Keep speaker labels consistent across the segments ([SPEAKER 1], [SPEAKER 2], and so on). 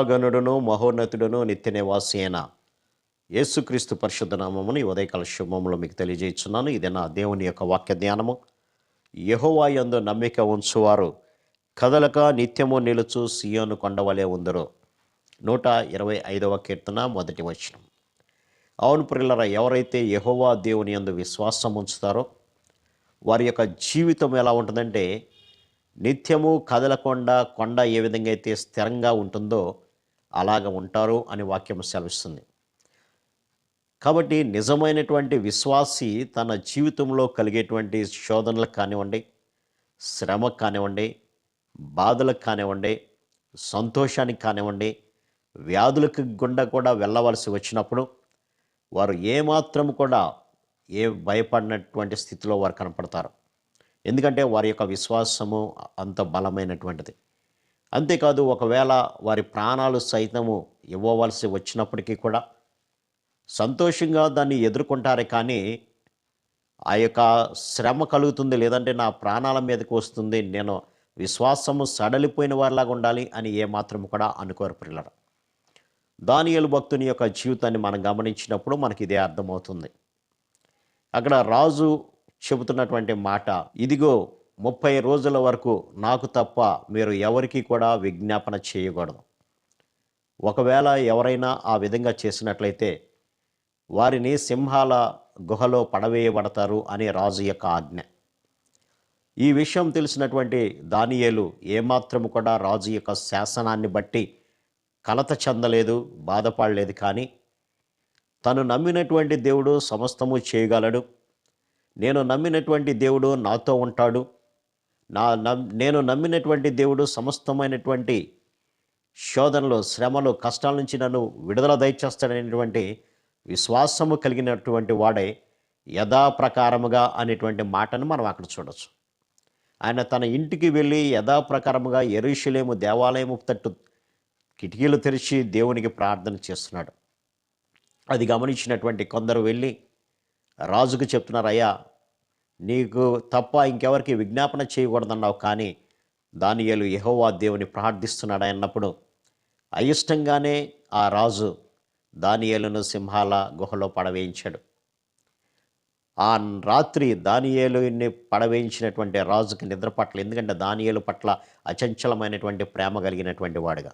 [SPEAKER 1] మహాగణుడును మహోన్నతుడును నిత్య నివాసి అయిన యేసుక్రీస్తు పరిశుద్ధ నామమును ఉదయకాల శుభములు మీకు తెలియజేస్తున్నాను. ఇది నా దేవుని యొక్క వాక్య ధ్యానము. యహోవా యందు నమ్మిక ఉంచువారు. కదలక నిత్యము నిలుచు సియోను కొండవలే ఉందరు. నూట ఇరవై ఐదవ కీర్తన మొదటి వచనం. అవును ప్రిల్లర ఎవరైతే యహోవా దేవుని యందు విశ్వాసం ఉంచుతారో వారి యొక్క జీవితం ఎలా ఉంటుందంటే నిత్యము కదలకుండా కొండ ఏ విధంగా అయితే స్థిరంగా ఉంటుందో అలాగ ఉంటారు అని వాక్యం సెలవిస్తుంది. కాబట్టి నిజమైనటువంటి విశ్వాసి తన జీవితంలో కలిగేటువంటి శోధనలకు కానివ్వండి శ్రమకు కానివ్వండి బాధలకు కానివ్వండి సంతోషానికి కానివ్వండి వ్యాధులకు గుండా కూడా వెళ్ళవలసి వచ్చినప్పుడు వారు ఏమాత్రం కూడా ఏ భయపడినటువంటి స్థితిలో వారు కనపడతారు. ఎందుకంటే వారి యొక్క విశ్వాసము అంత బలమైనటువంటిది. అంతేకాదు ఒకవేళ వారి ప్రాణాలు సైతము ఇవ్వవలసి వచ్చినప్పటికీ కూడా సంతోషంగా దాన్ని ఎదుర్కొంటారే కానీ ఆ యొక్క శ్రమ కలుగుతుంది లేదంటే నా ప్రాణాల మీదకి వస్తుంది నేను విశ్వాసము సడలిపోయిన వారిలాగా ఉండాలి అని ఏమాత్రం కూడా అనుకోరు పిల్లలు దానియలు భక్తుని యొక్క జీవితాన్ని మనం గమనించినప్పుడు మనకి ఇదే అర్థమవుతుంది. అక్కడ రాజు చెబుతున్నటువంటి మాట ఇదిగో ముప్పై రోజుల వరకు నాకు తప్ప మీరు ఎవరికి కూడా విజ్ఞాపన చేయకూడదు. ఒకవేళ ఎవరైనా ఆ విధంగా చేసినట్లయితే వారిని సింహాల గుహలో పడవేయబడతారు అని రాజు యొక్క ఆజ్ఞ. ఈ విషయం తెలిసినటువంటి దానియేలు ఏమాత్రము కూడా రాజు యొక్క శాసనాన్ని బట్టి కలత చెందలేదు బాధపడలేదు కానీ తను నమ్మినటువంటి దేవుడు సమస్తము చేయగలడు. నేను నమ్మినటువంటి దేవుడు నాతో ఉంటాడు. నా నమ్ నేను నమ్మినటువంటి దేవుడు సమస్తమైనటువంటి శోధనలు శ్రమలు కష్టాల నుంచి నన్ను విడుదల దయచేస్తాడనేటువంటి విశ్వాసము కలిగినటువంటి వాడే యథాప్రకారముగా అనేటువంటి మాటను మనం అక్కడ చూడవచ్చు ఆయన తన ఇంటికి వెళ్ళి యథాప్రకారముగా ఎరుషులేము దేవాలయము తట్టు కిటికీలు తెరిచి దేవునికి ప్రార్థన చేస్తున్నాడు. అది గమనించినటువంటి కొందరు వెళ్ళి రాజుకు చెప్తున్నారు అయ్యా నీకు తప్ప ఇంకెవరికి విజ్ఞాపన చేయకూడదన్నావు. కానీ దానియేలు యహోవా దేవుని ప్రార్థిస్తున్నాడు అన్నప్పుడు అయిష్టంగానే ఆ రాజు దానియేలును సింహాల గుహలో పడవేయించాడు. ఆ రాత్రి దానియేలుని పడవేయించినటువంటి రాజుకి నిద్ర పట్ల ఎందుకంటే దానియేలు పట్ల అచంచలమైనటువంటి ప్రేమ కలిగినటువంటి వాడుగా.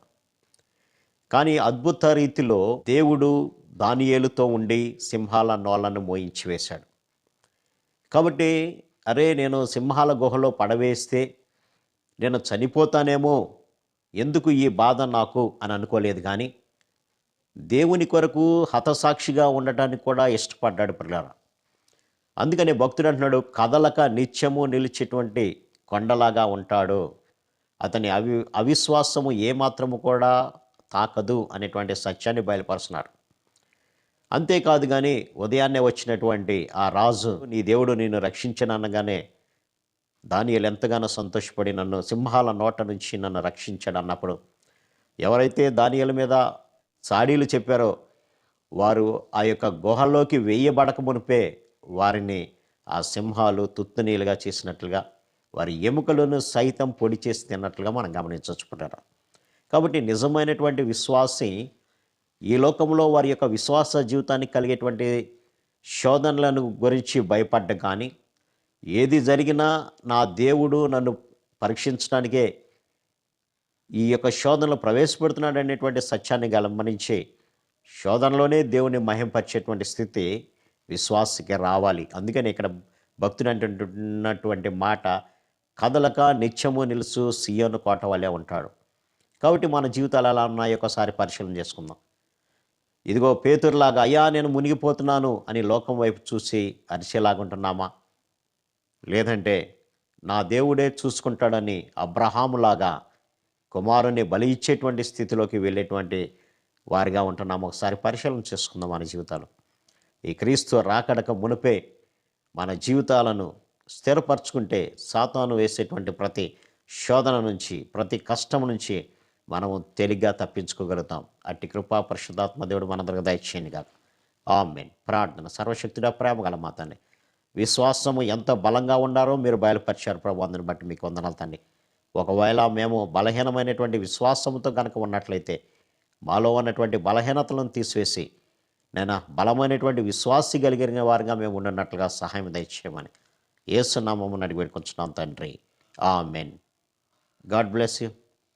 [SPEAKER 1] కానీ అద్భుత రీతిలో దేవుడు దానియేలుతో ఉండి సింహాల నోళ్ళను మోయించి వేశాడు. కాబట్టి అరే నేను సింహాల గుహలో పడవేస్తే నేను చనిపోతానేమో ఎందుకు ఈ బాధ నాకు అని అనుకోలేదు కానీ దేవుని కొరకు హతసాక్షిగా ఉండటానికి కూడా ఇష్టపడ్డాడు పిల్లల అందుకని భక్తుడు అంటున్నాడు కదలక నిత్యము నిలిచేటువంటి కొండలాగా ఉంటాడు. అతని అవి అవిశ్వాసము ఏమాత్రము కూడా తాకదు అనేటువంటి సత్యాన్ని బయలుపరుస్తున్నారు. అంతేకాదు కానీ ఉదయాన్నే వచ్చినటువంటి ఆ రాజు నీ దేవుడు నిన్ను రక్షించననగానే దానియలు ఎంతగానో సంతోషపడి నన్ను సింహాల నోట నుంచి నన్ను రక్షించాడు అన్నప్పుడు ఎవరైతే దానియల మీద సాడీలు చెప్పారో వారు ఆ యొక్క గుహల్లోకి వేయబడక మునిపే వారిని ఆ సింహాలు తుత్తునీలుగా చేసినట్లుగా వారి ఎముకలను సైతం పొడి చేసి తిన్నట్లుగా మనం గమనించవచ్చుకుంటారు. కాబట్టి నిజమైనటువంటి విశ్వాసి ఈ లోకంలో వారి యొక్క విశ్వాస జీవితానికి కలిగేటువంటి శోధనలను గురించి భయపడ్డ కానీ ఏది జరిగినా నా దేవుడు నన్ను పరీక్షించడానికే ఈ యొక్క శోధనలు ప్రవేశపెడుతున్నాడు అనేటువంటి సత్యాన్ని గమనించి శోధనలోనే దేవుని మహింపరిచేటువంటి స్థితి విశ్వాసకి రావాలి. అందుకని ఇక్కడ భక్తుడు అంటున్నటువంటి మాట కదలక నిత్యము నిలుసు సియోను కోట వలె ఉంటాడు. కాబట్టి మన జీవితాలు ఎలా ఉన్నాయో ఒకసారి పరిశీలన చేసుకుందాం. ఇదిగో పేతురులాగా అయ్యా నేను మునిగిపోతున్నాను అని లోకం వైపు చూసి అరిచేలాగుంటున్నామా? లేదంటే నా దేవుడే చూసుకుంటాడని అబ్రహాములాగా కుమారుని బలి ఇచ్చేటువంటి స్థితిలోకి వెళ్ళేటువంటి వారిగా ఉంటున్నాము. ఒకసారి పరిశీలన చేసుకుందాం మన జీవితాలు. ఈ క్రీస్తు రాకడక మునిపే మన జీవితాలను స్థిరపరచుకుంటే సాతాను వేసేటువంటి ప్రతి శోధన నుంచి ప్రతి కష్టం నుంచి మనము తేలిగ్గా తప్పించుకోగలుగుతాం. అట్టి కృపా పరిశుద్ధాత్మ దేవుడు మనందరికి దయచేయండి కాదు ఆమెన్. ప్రార్థన సర్వశక్తుడా ప్రేమ గల మాతండి విశ్వాసము ఎంత బలంగా ఉండారో మీరు బయలుపరిచారు ప్రభు అందుని బట్టి మీకు వందనాలు తండ్రి. ఒకవేళ మేము బలహీనమైనటువంటి విశ్వాసంతో కనుక ఉన్నట్లయితే మాలో ఉన్నటువంటి బలహీనతలను తీసివేసి నేను బలమైనటువంటి విశ్వాసి కలిగిన వారిగా మేము ఉండనట్లుగా సహాయం దయచేయమని ఏసునామము అడిగి పెట్టుకుంటున్నాం తండ్రి. ఆ మెన్ గాడ్ బ్లెస్ యూ.